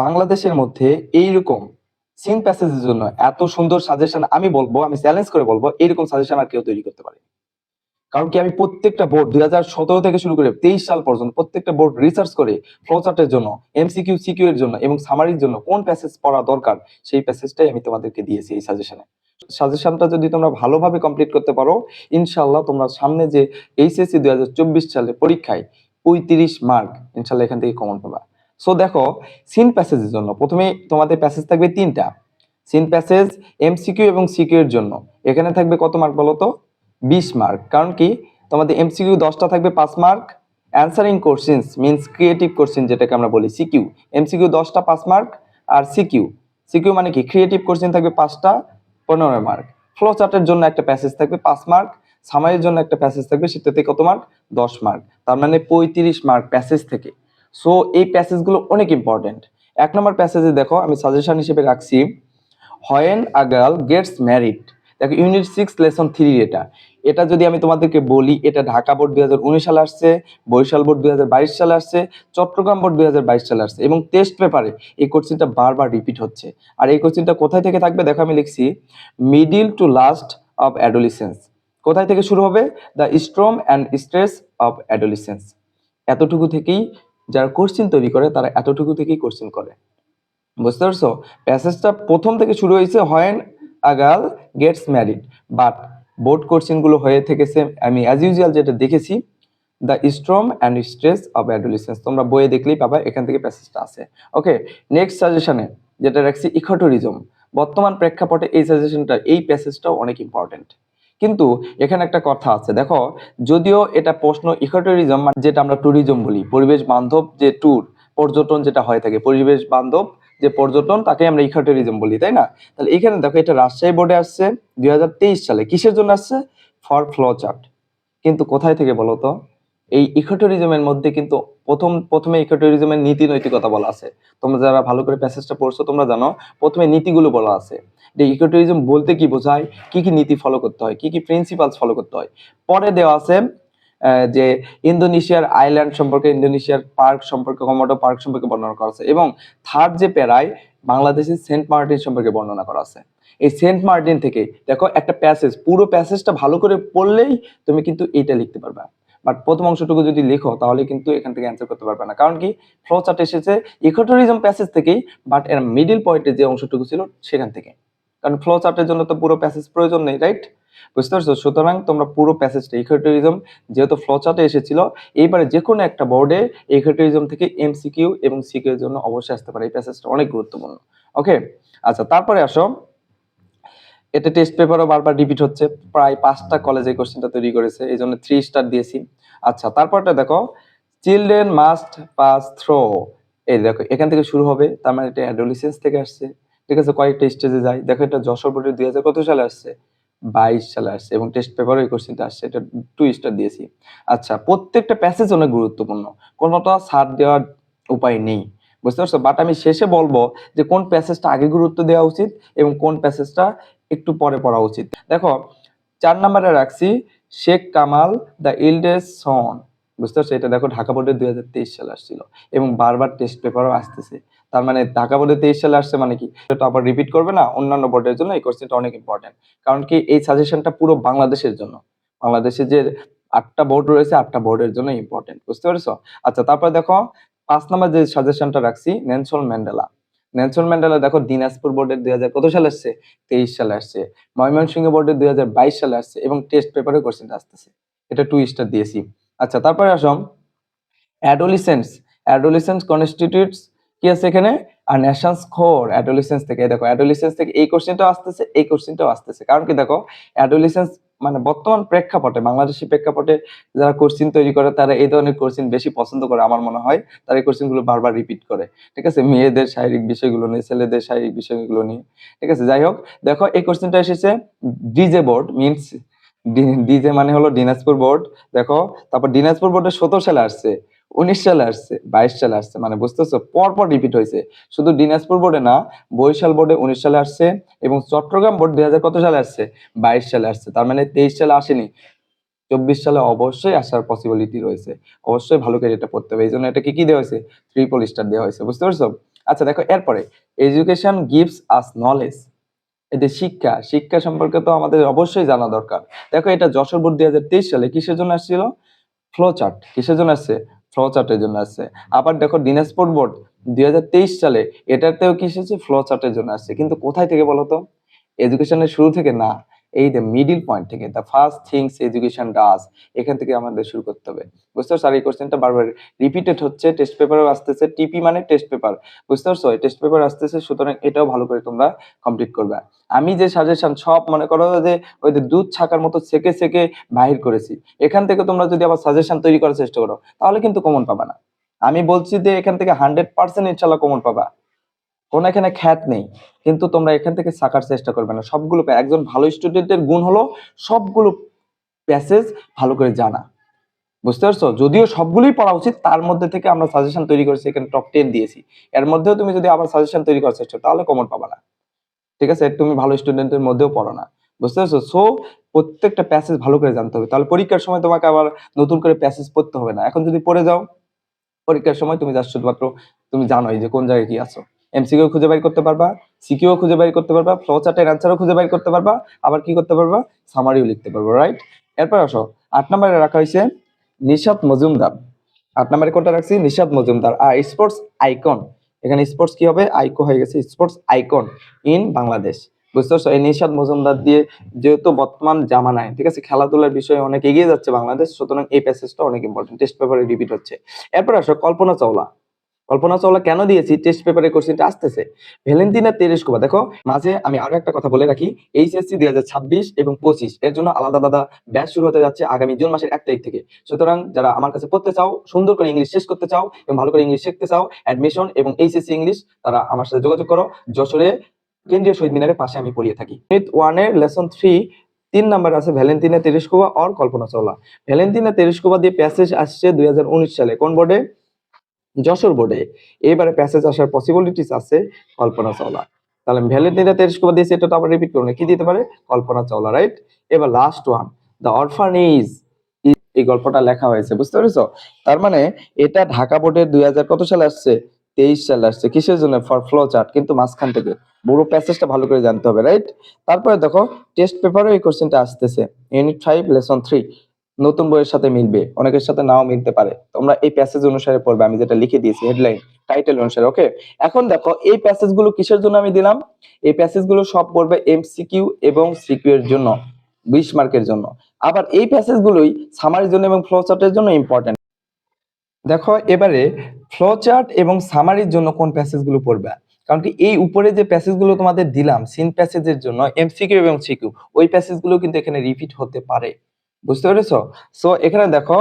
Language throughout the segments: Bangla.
বাংলাদেশের মধ্যে এইরকম সিন প্যাসেজের জন্য এত সুন্দর সাজেশন আমি বলব, আমি চ্যালেঞ্জ করে বলব, এইরকম সাজেশন আর কেউ তৈরি করতে পারে কারণ কি আমি প্রত্যেকটা বোর্ড দুই হাজার সতেরো থেকে শুরু করে তেইশ সাল পর্যন্ত প্রত্যেকটা বোর্ড রিসার্চ করে ফ্লোচার্টের জন্য এমসিকিউ সিকিউ এর জন্য এবং সামারির জন্য কোন প্যাসেজ পড়া দরকার, সেই প্যাসেজটাই আমি তোমাদেরকে দিয়েছি এই সাজেশনে সাজেশনটা যদি তোমরা ভালোভাবে কমপ্লিট করতে পারো ইনশাল্লাহ তোমরা সামনে যে এইচএসসি দুই হাজার চব্বিশ সালে পরীক্ষায় পঁয়ত্রিশ মার্ক ইনশাল্লাহ এখান থেকে কমন পাবা। সো দেখো সিন প্যাসেজের জন্য। প্রথমে তোমাদের প্যাসেজ থাকবে তিনটা। সিন প্যাসেজ এমসিকিউ এবং সিকিউ এর জন্য। এখানে থাকবে কত মার্ক বলো তো? বিশ মার্ক কারণ কি? তোমাদের এমসিকিউ দশটা থাকবে পাঁচ mark answering questions means creative question যেটাকে আমরা বলি সিকিউ এমসিকিউ দশটা, পাঁচ মার্ক আর সিকিউ সিকিউ মানে কি? ক্রিয়েটিভ কোশ্চেন থাকবে পাঁচটা, পনেরো মার্ক ফ্লো চার্টের জন্য একটা প্যাসেজ থাকবে পাঁচ মার্ক সামারির জন্য একটা প্যাসেজ থাকবে সেটাতে কত মার্ক দশ মার্ক তার মানে পঁয়ত্রিশ মার্ক প্যাসেজ থেকে। সো এই প্যাসেজগুলো অনেক ইম্পর্টেন্ট এক নম্বর প্যাসেজে দেখো, আমি সাজেশন হিসেবে রাখছি when a girl gets married দেখো ইউনিট সিক্স লেসন থ্রি এটা। এটা যদি আমি তোমাদেরকে বলি, এটা ঢাকা বোর্ড দুই হাজার উনিশ সালে আসছে, বরিশাল বোর্ড দুই হাজার বাইশ সালে আসছে, চট্টগ্রাম বোর্ড দুই হাজার বাইশ সালে আসছে এবং টেস্ট পেপারে এই কোশ্চেনটা বারবার রিপিট হচ্ছে। আর এই কোশ্চেনটা কোথায় থেকে থাকবে? দেখো, আমি লিখছি middle to last of adolescence কোথায় থেকে শুরু হবে? The storm and stress of adolescence এতটুকু থেকেই যারা কোশ্চেন তৈরি করে, তারা এতটুকু থেকেই কোশ্চেন করে। বুঝতে পারছ? প্যাসেজটা প্রথম থেকে শুরু হয়েছে when a girl gets married but board কোশ্চেনগুলো হয়ে থেকেছে। আমি অ্যাজ ইউজুয়াল যেটা দেখেছি the storm and stress of adolescence তোমরা বইয়ে দেখলেই পাবা, এখান থেকে প্যাসেজটা আছে। ওকে নেক্সট সাজেশনে যেটা রাখছি ইকোটুরিজম বর্তমান প্রেক্ষাপটে এই সাজেশনটা এই প্যাসেজটাও অনেক ইম্পর্টেন্ট কিন্তু এখানে একটা কথা আছে, দেখো, যদিও এটা প্রশ্ন ইকোটুরিজম যেটা আমরা ট্যুরিজম বলি, পরিবেশ বান্ধব যে ট্যুর পর্যটন যেটা হয়ে থাকে, পরিবেশ বান্ধব যে পর্যটন তাকে আমরা ইকোটুরিজম বলি, তাই না? তাহলে এখানে দেখো, এটা রাজশাহী বোর্ডে আসছে, দুই হাজার তেইশ সালে, কিসের জন্য আসছে? ফর ফ্লো চার্ট কিন্তু কোথায় থেকে বলো তো? এই ইকোটুরিজমের মধ্যে কিন্তু প্রথম, প্রথমে ইকোটুরিজমের নীতি নৈতিকতা বলা আছে। তোমরা যারা ভালো করে প্যাসেজটা পড়ছো, তোমরা জানো, প্রথমে নীতিগুলো বলা আছে। যে ইকোটুরিজম বলতে কি বোঝায়, কি কি নীতি ফলো করতে হয়, কি কি প্রিন্সিপালস ফলো করতে হয়। পরে দেওয়া আছে যে ইন্দোনেশিয়ার আইল্যান্ড সম্পর্কে, ইন্দোনেশিয়ার পার্ক সম্পর্কে কমোডো পার্ক সম্পর্কে বর্ণনা করা আছে। এবং থার্ড যে প্যারায়, বাংলাদেশের সেন্ট মার্টিন সম্পর্কে বর্ণনা করা আছে। এই সেন্ট মার্টিন থেকে, দেখো একটা প্যাসেজ পুরো প্যাসেজটা ভালো করে পড়লেই তুমি কিন্তু এইটা লিখতে পারবে। বাট প্রথম অংশটুকু যদি লেখো, তাহলে কিন্তু এখান থেকে অ্যান্সার করতে পারবে না। কারণ কি ফ্লো চার্ট এসেছে ইকোটুরিজম প্যাসেজ থেকেই বাট এর মিডিল পয়েন্টে যে অংশটুকু ছিল সেখান থেকে। কারণ ফ্লো চার্টের জন্য তো পুরো প্যাসেজ প্রয়োজন নেই রাইট বুঝতে পারছ? সুতরাং তোমরা পুরো প্যাসেজটা ইকোটুরিজম যেহেতু ফ্লো চার্টে এসেছিল, এইবারে যে কোনো একটা বোর্ডে ইকোটুরিজম থেকে এমসিকিউ এবং সিকিউ এর জন্য অবশ্যই আসতে পারে। এই প্যাসেজটা অনেক গুরুত্বপূর্ণ। ওকে আচ্ছা তারপরে আসো। এটা টেস্ট পেপারও বারবার রিপিট হচ্ছে। প্রায় পাঁচটা কলেজে কোশ্চেনটা তৈরি করেছে। এই জন্য থ্রি স্টার দিয়েছি। আচ্ছা তারপরটা দেখো চিলড্রেন মাস্ট পাস থ্রো এই দেখো, এখান থেকে শুরু হবে। তার মানে এটা অ্যাডোলিসেন্স থেকে আসছে। ঠিক আছে, কয়েকটা স্টেজে যায়। দেখো, এটা যশোর বোর্ডের দুই হাজার কত সালে আসছে? বাইশ সালে আসছে এবং টেস্ট পেপারও এই কোশ্চেনটা আসছে। এটা টু স্টার দিয়েছি। আচ্ছা প্রত্যেকটা প্যাসেজ অনেক গুরুত্বপূর্ণ। কোনোটা ছাড় দেওয়ার উপায় নেই। বুঝতে পারছ? বাট আমি শেষে বলব যে কোন প্যাসেজটা আগে গুরুত্ব দেওয়া উচিত এবং কোন প্যাসেজটা একটু পরে পড়া উচিত। দেখো, চার নম্বরে রাখছি, Sheikh Kamal, the eldest son. বুঝতে পারছ? এটা দেখো, ঢাকা বোর্ডে দুই হাজার তেইশ সালে আসছিল এবং বারবার টেস্ট পেপারও আসতেছে। তার মানে ঢাকা বোর্ডে তেইশ সালে আসছে মানে কি? এটা আবার রিপিট করবে না, অন্যান্য বোর্ডের জন্য এই কোশ্চেনটা অনেক ইম্পর্টেন্ট কারণ কি, এই সাজেশনটা পুরো বাংলাদেশের জন্য। বাংলাদেশে যে আটটা বোর্ড রয়েছে, আটটা বোর্ডের জন্য ইম্পর্টেন্ট বুঝতে পেরেছ? আচ্ছা তারপর দেখো, পাঁচ নম্বর যে সাজেশনটা রাখছি নেনসন ম্যান্ডেলা। নেলসন ম্যান্ডেলা দেখো, দিনাজপুর বোর্ডের দুই হাজার, কত সালে আসছে? তেইশ সালে আসছে। ময়মনসিংহ বোর্ডের দুই হাজার বাইশ সালে আসছে এবং টেস্ট পেপারে কোশ্চেনটা আসতেছে। এটা টু স্টার দিয়েছি। আচ্ছা তারপরে আসম অ্যাডোলিসেন্স অ্যাডোলিসেন্স কনস্টিটিউটস কি আছে এখানে? আর ন্যাশনস খোর অ্যাডোলিসেন্স থেকে। দেখো অ্যাডোলিসেন্স থেকে এই কোশ্চেনটাও আসতেছে, এই কোশ্চেনটাও আসতেছে। কারণ কি দেখো অ্যাডোলিসেন্স মানে বর্তমান প্রেক্ষাপটে বাংলাদেশি প্রেক্ষাপটে যারা কোশ্চিন তৈরি করে, তারা এই ধরনের কোশ্চিন বেশি পছন্দ করে আমার মনে হয়। তারা এই কোশ্চেনগুলো বারবার রিপিট করে। ঠিক আছে? মেয়েদের শারীরিক বিষয়গুলো নিয়ে, ছেলেদের শারীরিক বিষয়গুলো নিয়ে। ঠিক আছে? যাই হোক, দেখো এই কোশ্চেনটা এসেছে ডিজে বোর্ড মিনস ডিজে মানে হলো দিনাজপুর বোর্ড। দেখো, তারপর দিনাজপুর বোর্ডে সতেরো সালে আসছে। উনিশ সালে আসছে, বাইশ সালে আসছে মানে বুঝতেছো? পর পর রিপিট হয়েছে। শুধু দিনাজপুর বোর্ডে না, বরিশাল বোর্ডে উনিশ সালে আসছে এবং চট্টগ্রাম বোর্ড দুই হাজার কত সালে আসছে? বাইশ সালে আসছে, তার মানে তেইশ সালে আসেনি। চব্বিশ সালে অবশ্যই আসার পসিবিলিটি রয়েছে। অবশ্যই ভালো করে এটা পড়তে হবে। এই জন্য এটাকে কি কি দেওয়া হয়েছে? ট্রিপল স্টার দেওয়া হয়েছে, বুঝতে পারছ? আচ্ছা দেখো, এরপরে এডুকেশন গিভস আস নলেজ এতে শিক্ষা শিক্ষা সম্পর্কে তো আমাদের অবশ্যই জানা দরকার। দেখো, এটা যশোর বোর্ড দুই হাজার তেইশ সালে কিসের জন্য আসছিল? ফ্লো চার্ট কিসের জন্য আসছে? ফ্লো চার্টের জন্য আসছে আবার দেখো দিনাজপুর বোর্ড দুই হাজার তেইশ সালে এটাতেও কি এসেছে? ফ্লো চার্টের জন্য আসছে কিন্তু কোথায় থেকে বলতো এডুকেশনের শুরু থেকে না। এই দ্য মিডিল পয়েন্ট থেকে the first things education does এখান থেকে আমাদের শুরু করতে হবে। বুঝতে পারছ? আর এই কোশ্চেনটা বারবার রিপিটেড হচ্ছে টেস্ট পেপারও আসতেছে টিপি মানে টেস্ট পেপার বুঝতে পারছ? টেস্ট পেপার আসতেছে, সুতরাং এটাও ভালো করে তোমরা কমপ্লিট করবে। আমি যে সাজেশন সব মনে করো যে, ওই দুধ ছাকার মতো সেকে সেকে বাহির করেছি। এখান থেকে তোমরা যদি আবার সাজেশন তৈরি করার চেষ্টা করো, তাহলে কিন্তু কমন পাবা না। আমি বলছি যে, এখান থেকে হান্ড্রেড পার্সেন্ট ইনশাল্লাহ কমন পাবা। কোন এখানে খ্যাত নেই। কিন্তু তোমরা এখান থেকে শাখার চেষ্টা করবে না। সবগুলো একজন ভালো স্টুডেন্টের গুণ হলো সবগুলো প্যাসেজ ভালো করে জানা। বুঝতে পারছ? যদিও সবগুলোই পড়া উচিত, তার মধ্যে থেকে আমরা সাজেশন তৈরি করেছি, এখানে টপ টেন দিয়েছি। এর মধ্যেও তুমি যদি আবার সাজেশন তৈরি করার চেষ্টা তাহলে কমন পাবা না। ঠিক আছে? তুমি ভালো স্টুডেন্টের মধ্যেও পড়ো না। বুঝতে পারছ? সো প্রত্যেকটা প্যাসেজ ভালো করে জানতে হবে। তাহলে পরীক্ষার সময় তোমাকে আবার নতুন করে প্যাসেজ পড়তে হবে না। এখন যদি পড়ে যাও, পরীক্ষার সময় তুমি জাস্ট শুধুমাত্র তুমি জানোই যে কোন জায়গায় কি আছো। এমসিকিউ খুঁজে বের করতে পারবা সিকিউ খুঁজে বের করতে পারবা ফ্লো চার্টের অ্যান্সারও খুঁজে বের করতে পারবা, আবার কি করতে পারবা? সামারিও লিখতে পারবা রাইট এরপর আসো, আট নম্বরে রাখা হয়েছে নিশাদ মজুমদার। আট নম্বরে কোনটা রাখছি? নিশাদ মজুমদার। আর স্পোর্টস আইকন এখানে স্পোর্টস কি হবে? আইকো হয়ে গেছে স্পোর্টস আইকন ইন বাংলাদেশ বুঝতে পারছ? এই নিশাদ মজুমদার দিয়ে যেহেতু বর্তমান জামানায়, ঠিক আছে? খেলাধুলার বিষয়ে অনেক এগিয়ে যাচ্ছে বাংলাদেশ, সুতরাং এই প্যাসেজটা অনেক ইম্পর্টেন্ট টেস্ট পেপারে রিপিট হচ্ছে। এরপর আসো, কল্পনা চাওলা। কল্পনা চাওলা কেন দিয়েছি? টেস্ট পেপারে কোশ্চেনটা আসতেছে। ভ্যালেন্টিনা তেরেস্কোভা দেখো, মাঝে আমি আরও একটা কথা বলে রাখি। এইচএসসি দুই হাজার ছাব্বিশ এবং পঁচিশ, এর জন্য আলাদা আলাদা ব্যাচ শুরু হতে যাচ্ছে আগামী জুন মাসের এক তারিখ থেকে। সুতরাং যারা আমার কাছে পড়তে চাও, সুন্দর করে ইংলিশ শেষ করতে চাও এবং ভালো করে ইংলিশ শিখতে চাও অ্যাডমিশন এবং এইচএসসি ইংলিশ তারা আমার সাথে যোগাযোগ করো। যশোরে কেন্দ্রীয় শহীদ মিনারের পাশে আমি পড়িয়ে থাকি। ইউনিট ওয়ানের লেসন থ্রি তিন নাম্বার আছে Valentina Tereshkova or Kalpana Chawla. Valentina Tereshkova দিয়ে প্যাসেজ আসছে দুই হাজার উনিশ সালে। কোন বোর্ডে যশোর বোর্ডে। এবারে প্যাসেজ আসার পসিবিলিটিস আছে কল্পনা চাওলা। তাহলে ভ্যালেন্টিনা তেরেস্কোভা দিয়েছে, এটা তো আবার রিপিট করুন কি দিতে পারে? কল্পনা চাওলা রাইট এবার last one the orphan is এই গল্পটা লেখা হয়েছে, বুঝতে পেরেছ? তার মানে এটা ঢাকা বোর্ডের দুই হাজার কত সালে আসছে? তেইশ সালে আসছে। কিসের জন্য? ফর ফ্লো চার্ট কিন্তু মাঝখান থেকে। পুরো প্যাসেজটা ভালো করে জানতে হবে রাইট তারপরে দেখো টেস্ট পেপারও এই কোশ্চেনটা আসতেছে। ইউনিট ফাইভ লেসন থ্রি নতুন বইয়ের সাথে মিলবে, অনেকের সাথে নাও মিলতে পারে। তোমরা এই প্যাসেজ অনুসারে পড়বে, আমি যেটা লিখে দিয়েছি হেডলাইন টাইটেল অনুসারে ওকে এখন দেখো, এই প্যাসেজগুলো কিসের জন্য আমি দিলাম? এই প্যাসেজগুলো সব পড়বে এমসিকিউ এবং সিকিউ এর জন্য, বিশ মার্কের জন্য। আবার এই প্যাসেজ গুলোই সামারির জন্য এবং ফ্লো চার্টের জন্য ইম্পর্টেন্ট দেখো, এবারে ফ্লো চার্ট এবং সামারির জন্য কোন প্যাসেজগুলো পড়বে? কারণ কি, এই উপরে যে প্যাসেজগুলো তোমাদের দিলাম সিন প্যাসেজের জন্য এমসিকিউ এবং সিকিউ ওই প্যাসেজগুলো কিন্তু এখানে রিপিট হতে পারে। বুঝতে পেরেছ? সো এখানে দেখো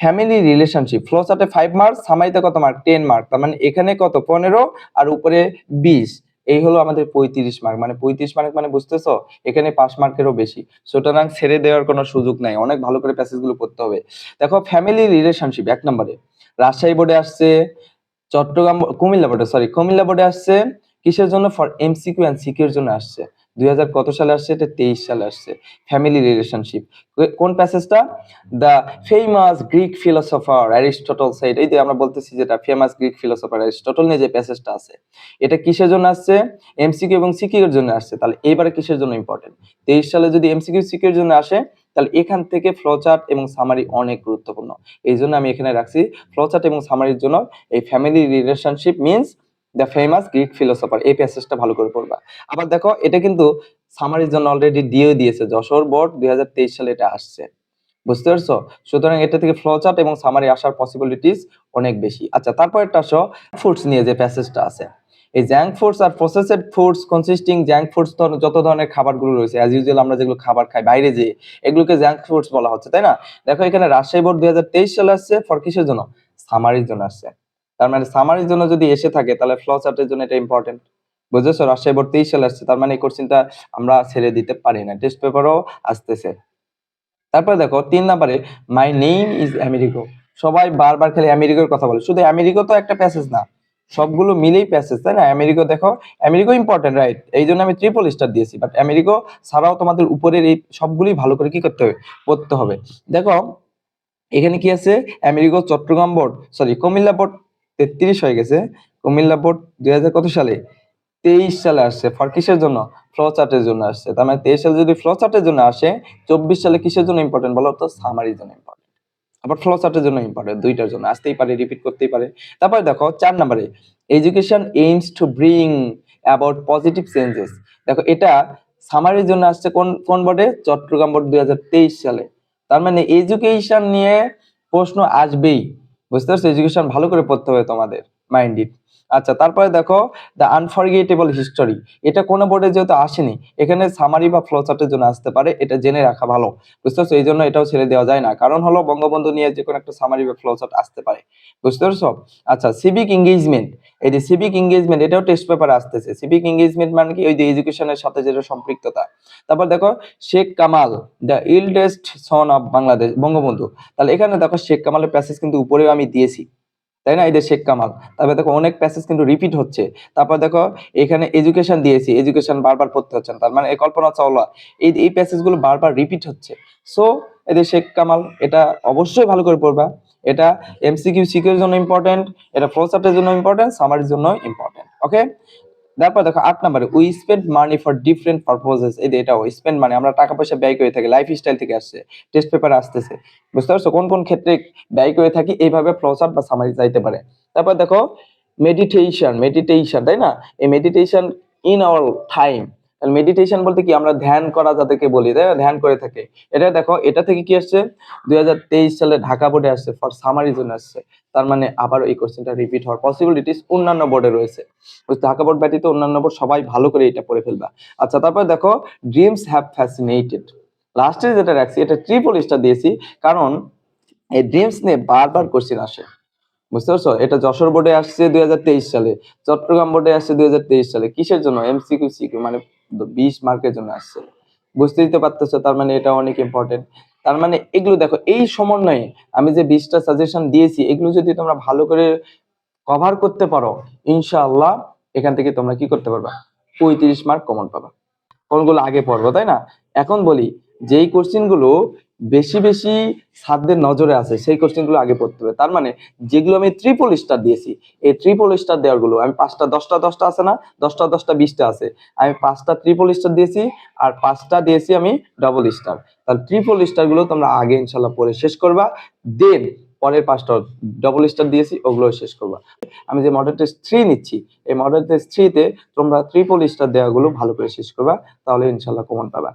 ফ্যামিলি রিলেশনশিপ ফ্লো চার্টে ফাইভ মার্ক সামাইতে কত মার্ক টেন মার্ক তার মানে এখানে কত? পনেরো, আর উপরে বিশ। এই হলো আমাদের পঁয়ত্রিশ মার্ক মানে পঁয়ত্রিশ মার্ক মানে বুঝতেছো? এখানে পাঁচ মার্কেরও বেশি। সুতরাং ছেড়ে দেওয়ার কোনো সুযোগ নাই, অনেক ভালো করে প্যাসেজগুলো পড়তে হবে। দেখো ফ্যামিলি রিলেশনশিপ এক নম্বরে, রাজশাহী বোর্ডে আসছে, চট্টগ্রাম, কুমিল্লা বোর্ডে সরি কুমিল্লা বোর্ডে আসছে, কিসের জন্য? ফর এমসিকিউ এন্ড সিকিউর জন্য আসছে। দুই হাজার কত সালে আসছে? এটা তেইশ সালে আসছে। ফ্যামিলি রিলেশনশিপ কোন প্যাসেজটা the famous Greek philosopher Aristotle side এই যে আমরা বলতেছি যেটা ফেমাস গ্রিক ফিলোসফার অ্যারিস্টটল নিয়ে যে প্যাসেজটা আছে, এটা কিসের জন্য আসছে? এমসিকিউ এবং সিকিউ এর জন্য আসছে। তাহলে এবারে কিসের জন্য ইম্পর্টেন্ট তেইশ সালে যদি এমসিকিউ সিকিউ এর জন্য আসে, তাহলে এখান থেকে ফ্লোচার্ট এবং সামারি অনেক গুরুত্বপূর্ণ। এই জন্য আমি এখানে রাখছি ফ্লোচার্ট এবং সামারির জন্য এই family relationship means the famous Greek philosopher এই প্যাসেজটা ভালো করে পড়বা। আবার দেখো, এটা কিন্তু সামারির জন্য অলরেডি দিয়ে দিয়েছে, যশোর বোর্ড দুই হাজার তেইশ সালে এটা আসছে। বুঝতে পারছ? সুতরাং এটা থেকে ফ্লোচার্ট এবং সামারি আসার পসিবিলিটিস অনেক বেশি। আচ্ছা তারপর একটা আসো ফুডস নিয়ে যে প্যাসেজটা আছে। এই জ্যাঙ্ক ফুডস আর processed foods consisting junk foods যত ধরনের খাবারগুলো রয়েছে অ্যাজ ইউজুয়াল আমরা যেগুলো খাবার খাই বাইরে যে, এগুলোকে জ্যাঙ্ক ফুডস বলা হচ্ছে, তাই না? দেখো, এখানে রাজশাহী বোর্ড দুই হাজার তেইশ সালে আসছে ফর কিসের জন্য? সামারির জন্য আসছে। তার মানে সামারির জন্য যদি এসে থাকে, তাহলে ফ্লো চার্টের জন্য এটা ইম্পর্টেন্ট বুঝেছ? রাজশাহী বোর্ড তেইশ সালে আসছে, তার মানে এই কোশ্চেনটা আমরা ছেড়ে দিতে পারি না। টেস্ট পেপারও আসতেছে। তারপরে দেখো, তিন নাম্বারে মাই নেম ইজ আমেরিকো সবাই বারবার খালি আমেরিকার কথা বলে। শুধু আমেরিকো তো একটা প্যাসেজ না, সবগুলো মিলেই প্যাসেজ তাই না? আমেরিকো দেখো আমেরিকো ইম্পর্টেন্ট রাইট এই জন্য আমি ট্রিপল স্টার দিয়েছি বাট আমেরিকো ছাড়াও তোমাদের উপরের এই সবগুলোই ভালো করে কি করতে হবে? পড়তে হবে। দেখো, এখানে কি আছে? America Chattogram board sorry Cumilla board তেত্রিশ হয়ে গেছে। কুমিল্লা বোর্ড দুই হাজার কত সালে? তেইশ সালে আসছে। ফর কিসের জন্য? ফ্লো চার্টের জন্য আসছে। তার মানে তেইশ সালে যদি ফ্লো চার্টের জন্য আসে, চব্বিশ সালে কিসের জন্য ইম্পর্টেন্ট বলো তো? সামারির জন্য ইম্পর্টেন্ট আবার ফ্লো চার্টের জন্য ইম্পর্টেন্ট দুইটার জন্য। আসতেই পারে রিপিট করতেই পারে। তারপরে দেখো, চার নম্বরে education aims to bring about positive changes দেখো, এটা সামারির জন্য আসছে কোন কোন বোর্ডে? চট্টগ্রাম বোর্ড দুই হাজার তেইশ সালে। তার মানে এডুকেশন নিয়ে প্রশ্ন আসবেই। বুঝতে পারছ? এডুকেশন ভালো করে পড়তে হবে তোমাদের। মাইন্ডেড আচ্ছা তারপরে দেখো দ্য আনফরগেটেবল হিস্টোরি এটা কোনো বোর্ডে যেহেতু আসেনি, এখানে সামারি বা ফ্লো চার্টের জন্য আসতে পারে, এটা জেনে রাখা ভালো। বুঝতে পারছ এই জন্য এটাও ছেড়ে দেওয়া যায় না। কারণ হলো, বঙ্গবন্ধু নিয়ে যে কোনো একটা সামারি বা ফ্লোচার্ট আসতে পারে। বুঝতে পারছ আচ্ছা সিভিক এঙ্গেজমেন্ট এই যে সিভিক এঙ্গেজমেন্ট এটাও টেস্ট পেপারে আসতেছে। সিভিক এঙ্গেজমেন্ট মানে কি? ওই যে এডুকেশনের সাথে যেটা সম্পৃক্ততা। তারপর দেখো, Sheikh Kamal the eldest son of Bangladesh Bangabandhu. তাহলে এখানে দেখো, শেখ কামালের প্যাসেজ কিন্তু উপরেও আমি দিয়েছি। তাই না? এই যে শেখ কামাল। তারপরে দেখো অনেক প্যাসেজ কিন্তু রিপিট হচ্ছে। তারপর দেখো এখানে এডুকেশন দিয়েছি। এডুকেশন বারবার পড়তে হচ্ছে। তার মানে এই কল্পনা চাওলা। এই এই প্যাসেজগুলো বারবার রিপিট হচ্ছে। সো এদের শেখ কামাল, এটা অবশ্যই ভালো করে পড়বা। এটা এমসিকিউ সিকিউর জন্য ইম্পর্টেন্ট এটা ফ্লোচার্টের জন্য ইম্পর্টেন্ট সামারির জন্য ইম্পর্টেন্ট ওকে তারপর দেখো আট নম্বরে we spend money for different purposes এই এটা স্পেন্ড মানে আমরা টাকা পয়সা ব্যয় করে থাকি লাইফ স্টাইল থেকে আসছে টেস্ট পেপার আসতেছে। বুঝতে পারছ? কোন কোন ক্ষেত্রে ব্যয় করে থাকি, এইভাবে ফ্লোচার্ট বা সামারি যাইতে পারে। তারপর দেখো মেডিটেশন মেডিটেশন তাই না? এই meditation in our time meditation বলতে কি? আমরা ধ্যান করা যাদেরকে বলি, তাই ধ্যান করে থাকে। এটা দেখো, এটা থেকে কি আসছে? দুই হাজার তেইশ সালে ঢাকা বোর্ডে আসছে ফর সামারির জন্য আসছে। তার মানে আবার এই কোশ্চেনটা রিপিট হওয়ার পসিবিলিটিস অন্যান্য বোর্ডে রয়েছে। ঢাকা বোর্ড ব্যতীত অন্যান্য বোর্ড সবাই ভালো করে এটা পড়ে ফেলবা। আচ্ছা তারপর দেখো ড্রিমস হ্যাভ ফ্যাসিনেটেড লাস্টে যেটা রাখছি, এটা ট্রিপল স্টার দিয়েছি, কারণ এই ড্রিমস নিয়ে বারবার কোশ্চেন আসে। বুঝতে পারছ? এটা যশোর বোর্ডে আসছে দুই হাজার তেইশ সালে, চট্টগ্রাম বোর্ডে আসছে দুই হাজার তেইশ সালে। কিসের জন্য? এমসিকিউ সিকিউ মানে বিশ মার্কের জন্য আসছে। বুঝতে দিতে পারতেছো, তার মানে এটা অনেক ইম্পর্টেন্ট তার মানে এগুলো দেখো, এই সমন্বয়ে আমি যে বিশটা সাজেশন দিয়েছি, এগুলো যদি তোমরা ভালো করে কভার করতে পারো, ইনশাআল্লাহ এখান থেকে তোমরা কি করতে পারবা? পঁয়ত্রিশ মার্ক কমন পাবা। কোনগুলো আগে পড়ব, তাই না? এখন বলি, যেই কোশ্চেনগুলো বেশি বেশি ছাত্রদের নজরে আছে, সেই কোশ্চেনগুলো আগে পড়তে হবে। তার মানে যেগুলো আমি ট্রিপল স্টার দিয়েছি, এই ট্রিপল স্টার দেওয়ারগুলো আমি পাঁচটা, দশটা দশটা আছে না? দশটা দশটা, বিশটা আছে। আমি পাঁচটা ট্রিপল স্টার দিয়েছি আর পাঁচটা দিয়েছি আমি ডবল স্টার তাহলে ট্রিপল স্টারগুলো তোমরা আগে ইনশাল্লাহ পড়ে শেষ করবা, দেন পরের পাঁচটা ডবল স্টার দিয়েছি, ওগুলো শেষ করবা। আমি যে মডেল টেস্ট থ্রি নিচ্ছি, এই মডেল টেস্ট থ্রিতে তোমরা ট্রিপল স্টার দেওয়াগুলো ভালো করে শেষ করবা, তাহলে ইনশাল্লাহ কমন পাবা।